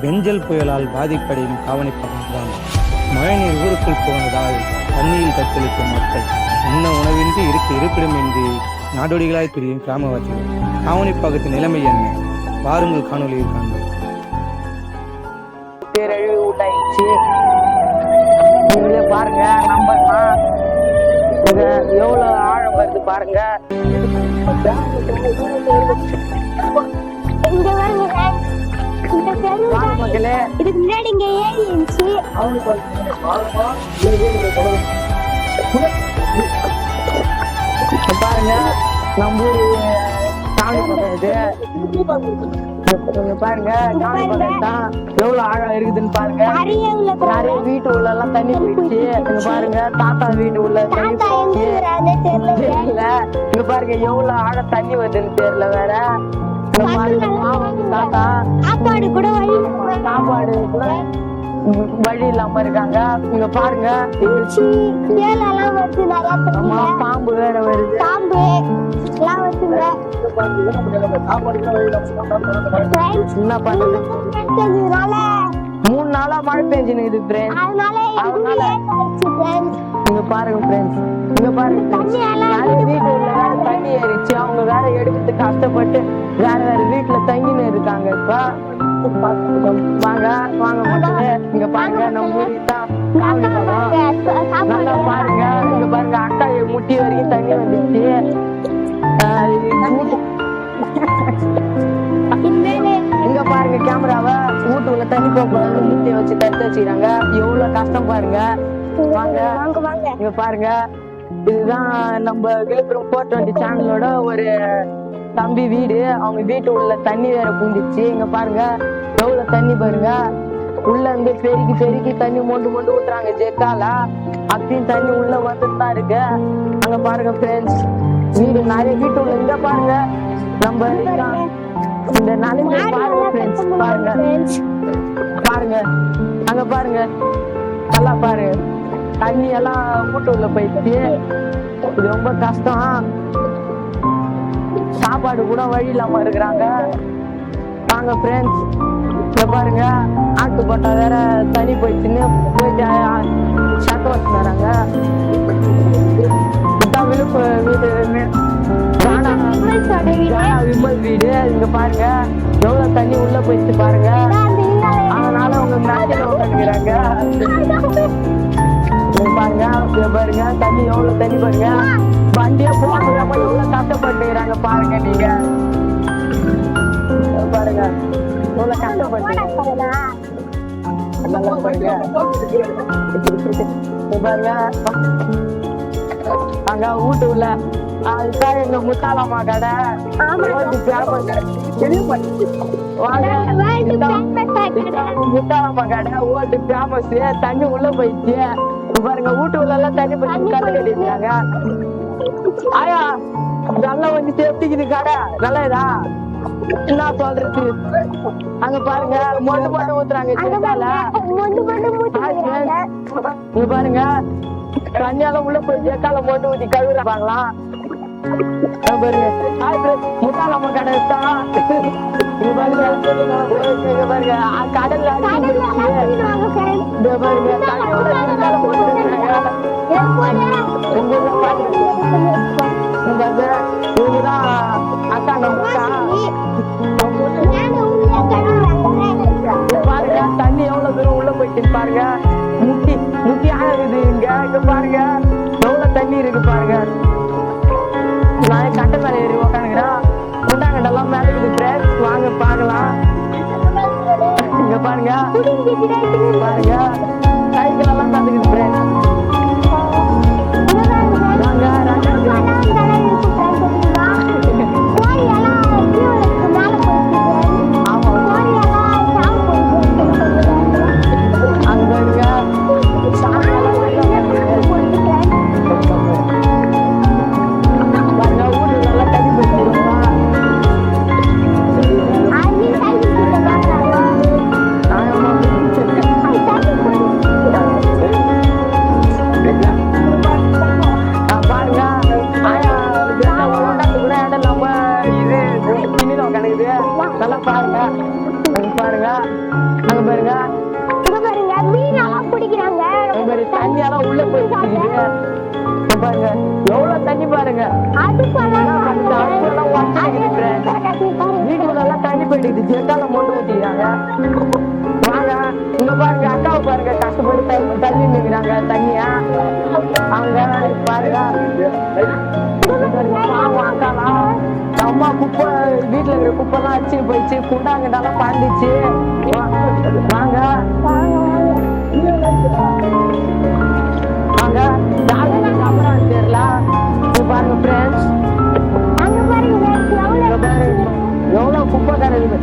பெஞ்சல் புயலால் பாதிப்படையும் காவனிப்பகம் கிராமம் மழைநீர் ஊருக்குள் புகுந்ததால் தண்ணீரில் தத்தளிக்கும் மக்கள் உண்ண உணவின்றி இருக்க இருப்பிடமின்றி நாடோடிகளாய் பிரியும் கிராமவாசிகள். காவனிப்பகத்தின் நிலைமை என்ன? வாருங்கள் காணொலியில் காண்போம். பேரழிவு உண்டாயிடுச்சு. நீங்களே பாருங்க நம்பலாம் இது எவ்வளவு ஆழம் வருது பாருங்க. இதுக்கு முன்னாடி இங்க ஏரி இருந்துச்சு? பாருங்க நம்ம ஊரு பாருங்க எவ்வளவு ஆழம் இருக்குதுன்னு பாருங்க. நிறைய வீட்டு உள்ள எல்லாம் தண்ணி போயிடுச்சு. இங்க பாருங்க தாத்தா வீட்டு உள்ள தண்ணி போயிடுச்சு. தெரியல. தெரியல இங்க பாருங்க எவ்வளவு ஆழம் தண்ணி வருதுன்னு தெரியல வேற. சாப்பாடு கூட வழி. சாப்பாடு கூட வழி இல்லாம இருக்காங்க இங்க பாருங்க வருது நிறைய தெரியல பாம்பு வேற வருது பாம்பு எல்லாம் வருதுங்க Friends, என்ன எடுத்ததுனால மூணு நாளா மழை பெஞ்சுன்னு அதனால இங்க பாருங்க ஃப்ரெண்ட்ஸ் இங்க பாருங்க friends. தண்ணி எல்லாம் நிறைய வீட்டுல வேற தண்ணி ஏறிச்சு அவங்க வேற எடுக்கிறதுக்கு கஷ்டப்பட்டு வேற வேற வீட்டுல தங்கின்னு இருக்காங்க. இப்ப வாங்க வாங்க மக்களே. இங்க பாருங்க நம்ம தான் நல்லா பாருங்க இங்க பாருங்க அக்கா முட்டி வரைக்கும் தண்ணி வந்துச்சு இங்க பாருங்க கேமராவை வீட்டுக்குள்ள தண்ணி போக முட்டியை வச்சு தடுத்து வச்சுக்கிறாங்க. எவ்வளவு கஷ்டம் பாருங்க. வாங்க. வாங்க வாங்க. இங்க பாருங்க. இதுதான் நம்ம விழுப்புரம் ஃபோர் டுவெண்ட்டி சேனலோட ஒரு தம்பி வீடு. அவங்க வீட்டு உள்ள தண்ணி வேற பூந்துச்சு இங்க பாருங்க. எவ்வளவு தண்ணி பாருங்க. உள்ள இருந்து பெருக்கி பெருக்கி தண்ணி மொண்டு மொண்டு ஊத்துறாங்க ஜெக்கால. அப்பயும் தண்ணி உள்ள வந்துட்டு தான் இருக்கு. அங்க பாருங்க ஃப்ரெண்ட்ஸ் வீடு நிறைய வீட்டு உள்ள. இங்க பாருங்க. நம்ம. இந்த நிலைமை பாருங்க ஃப்ரெண்ட்ஸ் பாருங்க. பாருங்க. அங்க பாருங்க. நல்லா பாருங்க. தண்ணி எல்லாம் மூட்டூர்ல போயிடுச்சு. இது ரொம்ப கஷ்டம். சாப்பாடு கூட வழி இல்லாம இருக்கிறாங்க. வாங்க ஃப்ரெண்ட்ஸ் இங்க பாருங்க. ஆட்டு போட்டா வேற தண்ணி போயிடுச்சுன்னு போயிட்டு சட்டை வச்சுனாங்க விழுப்பு வீடு வீடு. விமல் வீடு. இங்க பாருங்க. எவ்வளவு தண்ணி உள்ள போயிடுச்சு பாருங்க. அதனால உங்க மேட்சில் உட்காந்துக்கிறாங்க பாருங்க பாருங்க தண்ணி எவ்வளவு தண்ணி பாருங்க. வண்டியே போக எவ்வளவு கஷ்டப்பட்டுக்கிறாங்க பாருங்க நீங்க. பாருங்க எவ்வளவு கஷ்டப்பட்டு நல்லா பாருங்க. பாருங்க. அங்க வீட்டு உள்ள அதுதான் எங்க முத்தாலம்மா கடை. முத்தாலம்மா கடை. ஓட்டு ஃபேமஸ் தண்ணி உள்ள போயிடுச்சு. பாருங்க வீட்டு உள்ள எல்லாம் தண்ணி போய் கல்லு கட்டிருக்காங்க ஆயா நல்லா வந்து சேஃப்டிக்குது கடை. நல்லதா என்ன சொல்றது? அங்க பாருங்க மொண்டு மொண்டு ஊத்துறாங்க. இங்க பாருங்க தண்ணியால உள்ள போய் ஜெக்கால மொண்டு ஊத்தி கழுவுறாங்களாம் அங்க பாருங்க. friends. முத்தாலம்மா கடை தான் இங்க பாருங்க கடல்ல பாருங்க. அக்கா பாருங்க தண்ணி எவ்வளவு தூரம் உள்ள போயிட்டு பாருங்க முட்டி முட்டி ஆகுது இங்க இங்க பாருங்க எவ்வளவு தண்ணி இருக்கு பாருங்க நான் கட்டை மேல ஏறி உக்காந்துக்கிறேன் முட்டாங்கட்டெல்லாம் மேல இருக்குது வாங்க பார்க்கலாம் இங்க பாருங்க பாருங்க. அங்க பாருங்க. இங்க பாருங்க மீனெல்லாம் பிடிக்கிறாங்க. பாரு தண்ணியெல்லாம் உள்ள போய் பாருங்க எவ்வளவு தண்ணி பாருங்க. வீட்டுக்குள்ள தண்ணி போயிட்டு ஜெட்டால மொண்டு ஊத்திக்கிறாங்க. வாங்க இங்க பாருங்க அக்காவை பாருங்க. கஷ்டப்பட்டு தண்ணி தள்ளி நிற்கிறாங்க தண்ணியா? அவங்க பாருங்க. குப்பை வீட்டுல இருக்கிற குப்பை எல்லாம் அடிச்சுட்டு போயிடுச்சு குண்டாங்கண்டாலாம் பாண்டிச்சு வாங்க வாங்க. டாக்டர் சாப்பிடான்னு தெரியல. பாருங்க ஃப்ரெண்ட்ஸ் எவ்வளவு குப்பை கிடக்குது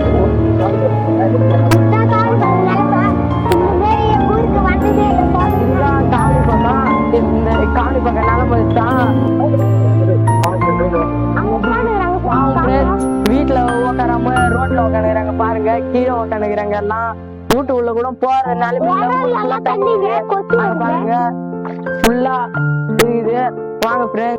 நான் கால் பண்ணல இந்த ரோட்ல உட்காந்துக்கிறாங்க பாருங்க. கீழே உட்காந்துக்கிறாங்க எல்லாம். வீட்டு உள்ள கூட போற நிலைமை எல்லாம் தண்ணிங்க, கொசு பாருங்க. ஃபுல்லா இருக்குது வாங்க